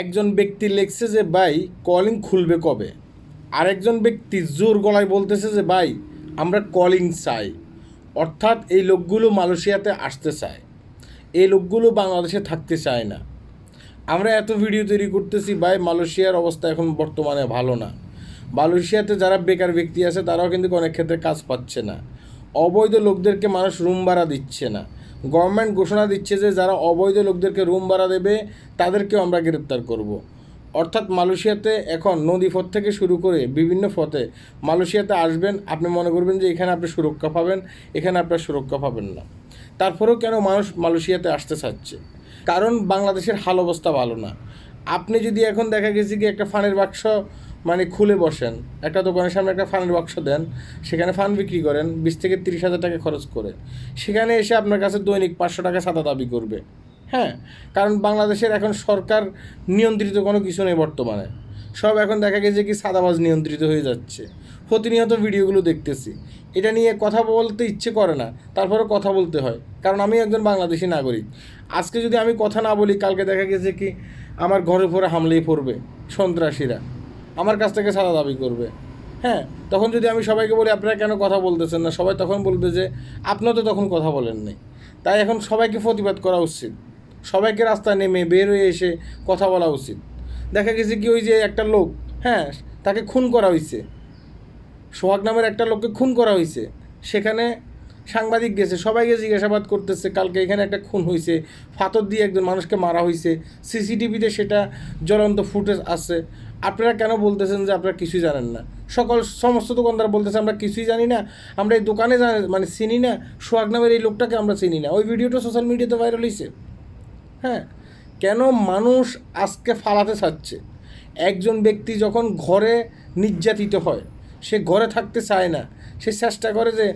একজন ব্যক্তি লিখছে যে, ভাই কলিং খুলবে কবে? আরেকজন ব্যক্তি জোর গলায় বলতেছে যে, ভাই, আমরা কলিং চাই। অর্থাৎ এই লোকগুলো মালয়েশিয়াতে আসতে চায়। এই লোকগুলো বাংলাদেশে থাকতে চায় না। আমরা এত ভিডিও তৈরি করতেছি, ভাই, মালয়েশিয়ার অবস্থা এখন বর্তমানে ভালো না। মালয়েশিয়াতে যারা বেকার ব্যক্তি আছে, তারাও কিন্তু অনেক ক্ষেত্রে কাজ পাচ্ছে না। অবৈধ লোকদেরকে মানুষ রুম ভাড়া দিচ্ছে না। গভর্নমেন্ট ঘোষণা দিচ্ছে যে যারা অবৈধ লোকদেরকে রুম ভাড়া দেবে, তাদেরকেও আমরা গ্রেপ্তার করব। অর্থাৎ মালয়েশিয়াতে এখন নদী পথ থেকে শুরু করে বিভিন্ন পথে মালয়েশিয়াতে আসবেন, আপনি মনে করবেন যে এখানে আপনি সুরক্ষা পাবেন, এখানে আপনার সুরক্ষা পাবেন না। তারপরেও কেন মানুষ মালয়েশিয়াতে আসতে চাচ্ছে? কারণ বাংলাদেশের হাল অবস্থা ভালো না। আপনি যদি এখন দেখা গেছে কি একটা ফানের বাক্স মানে খুলে বসেন। একটা দোকানের সামনে একটা ফানের বাক্স দেন, সেখানে ফান বিক্রি করেন, বিশ থেকে তিরিশ হাজার টাকা খরচ করে। সেখানে এসে আপনার কাছে দৈনিক পাঁচশো টাকা সাদা দাবি করবে। হ্যাঁ কারণ বাংলাদেশের এখন সরকার নিয়ন্ত্রিত কোনো কিছু নেই বর্তমানে। সব এখন দেখা গেছে কি সাদাবাজ নিয়ন্ত্রিত হয়ে যাচ্ছে। প্রতিনিয়ত ভিডিওগুলো দেখতেছি। এটা নিয়ে কথা বলতে ইচ্ছে করে না তারপরে কথা বলতে হয়। কারণ আমি একজন বাংলাদেশি নাগরিক। আজকে যদি আমি কথা না বলি, কালকে দেখা গেছে কি আমার ঘরে পরে হামলেই পড়বে সন্ত্রাসীরা। আমার কাছ থেকে সাদা দাবি করবে। হ্যাঁ তখন যদি আমি সবাইকে বলি, আপনারা কেন কথা বলতেছেন না? সবাই তখন বলবে যে, আপনিও তো তখন কথা বলেননি তাই এখন সবাইকে প্রতিবাদ করা উচিত। সবাইকে রাস্তায় নেমে বের হয়ে এসে কথা বলা উচিত। দেখা গেছে কি, ওই যে একটা লোক হ্যাঁ তাকে খুন করা হয়েছে সোহাগ নামের একটা লোককে খুন করা হয়েছে সেখানে সাংবাদিক গেছে, সবাইকে জিজ্ঞাসাবাদ করতেছে, কালকে এখানে একটা খুন হয়েছে ফাতর দিয়ে একজন মানুষকে মারা হয়েছে সিসিটিভিতে সেটা জ্বলন্ত ফুটেজ আছে, আপনারা কেন বলতেছেন যে আপনারা কিছুই জানেন না? সকল সমস্ত দোকানদার বলতেছে, আমরা কিছুই জানি না, আমরা এই দোকানে জানি- মানে চিনি না, সোহাগ নামের এই লোকটাকে আমরা চিনি না, ওই ভিডিওটা সোশ্যাল মিডিয়াতে ভাইরাল হয়েছে হ্যাঁ কেন মানুষ আজকে ফালাতে চাচ্ছে? একজন ব্যক্তি যখন ঘরে নির্যাতিত হয় সে ঘরে থাকতে চায় না। সে চেষ্টা করে যে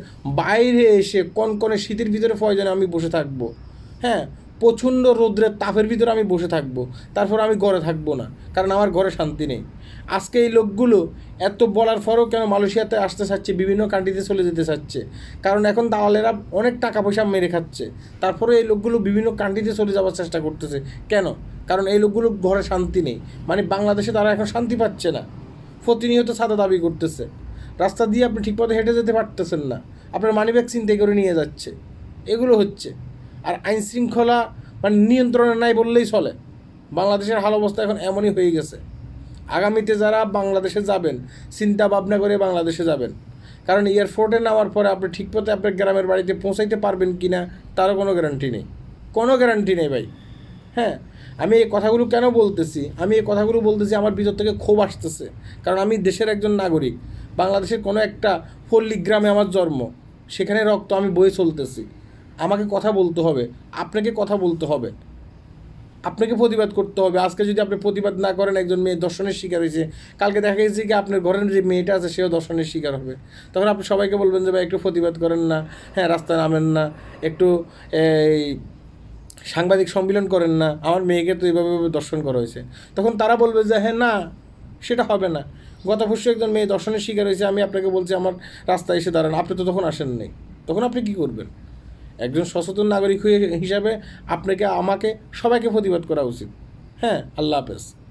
বাইরে এসে কনকনে শীতের ভিতরে প্রয়োজনে আমি বসে থাকব। হ্যাঁ প্রচণ্ড রৌদ্রের তাপের ভিতরে আমি বসে থাকব। তারপর আমি ঘরে থাকব না, কারণ আমার ঘরে শান্তি নেই। আজকে এই লোকগুলো এত বলার পরও কেন মালয়েশিয়াতে আসতে চাচ্ছে, বিভিন্ন কান্ট্রিতে চলে যেতে চাচ্ছে? কারণ এখন দালালেরা অনেক টাকা পয়সা মেরে খাচ্ছে। তারপরে এই লোকগুলো বিভিন্ন কান্ট্রিতে চলে যাওয়ার চেষ্টা করতেছে। কেন? কারণ এই লোকগুলো ঘরে শান্তি নেই। মানে বাংলাদেশে তারা এখন শান্তি পাচ্ছে না। প্রতিনিয়ত সাদা দাবি করতেছে। রাস্তা দিয়ে আপনি ঠিকমতো হেঁটে যেতে পারতেছেন না। আপনার মানিব্যাগ চিন্তাই করে নিয়ে যাচ্ছে। এগুলো হচ্ছে। আর আইন শৃঙ্খলা মানে নিয়ন্ত্রণে নাই বললেই চলে। বাংলাদেশের হাল অবস্থা এখন এমনই হয়ে গেছে। আগামীতে যারা বাংলাদেশে যাবেন চিন্তা ভাবনা করে বাংলাদেশে যাবেন। কারণ এয়ারপোর্টে নামার পরে আপনি ঠিক মতো আপনার গ্রামের বাড়িতে পৌঁছাইতে পারবেন কি না তারও কোনো গ্যারান্টি নেই। কোনো গ্যারান্টি নেই ভাই। হ্যাঁ আমি এই কথাগুলো কেন বলতেছি? আমি এই কথাগুলো বলতেছি, আমার ভিতর থেকে ক্ষোভ আসতেছে। কারণ আমি দেশের একজন নাগরিক। বাংলাদেশের কোনো একটা পল্লী গ্রামে আমার জন্ম। সেখানে রক্ত আমি বয়ে চলতেছি। আমাকে কথা বলতে হবে। আপনাকে কথা বলতে হবে। আপনাকে প্রতিবাদ করতে হবে। আজকে যদি আপনি প্রতিবাদ না করেন, একজন মেয়ে দর্শনের শিকার হয়েছে। কালকে দেখা গেছে কি আপনার ঘরের যে মেয়েটা আছে, সেও দর্শনের শিকার হবে। তখন আপনি সবাইকে বলবেন যে, ভাই, একটু প্রতিবাদ করেন না। হ্যাঁ রাস্তায় নামেন না। একটু, এই সাংবাদিক সম্মিলন করেন না, আমার মেয়েকে তো এইভাবে দর্শন করা হয়েছে। তখন তারা বলবে যে হ্যাঁ না, সেটা হবে না। গত পরশু একজন মেয়ে দর্শনের শিকার হয়েছে, আমি আপনাকে বলছি আমার রাস্তায় এসে দাঁড়ান। আপনি তো তখন আসেন নাই। তখন আপনি কী করবেন? একজন সচেতন নাগরিক হয়ে হিসাবে আপনাকে, আমাকে সবাইকে প্রতিবাদ করা উচিত। হ্যাঁ আল্লাহ হাফেজ।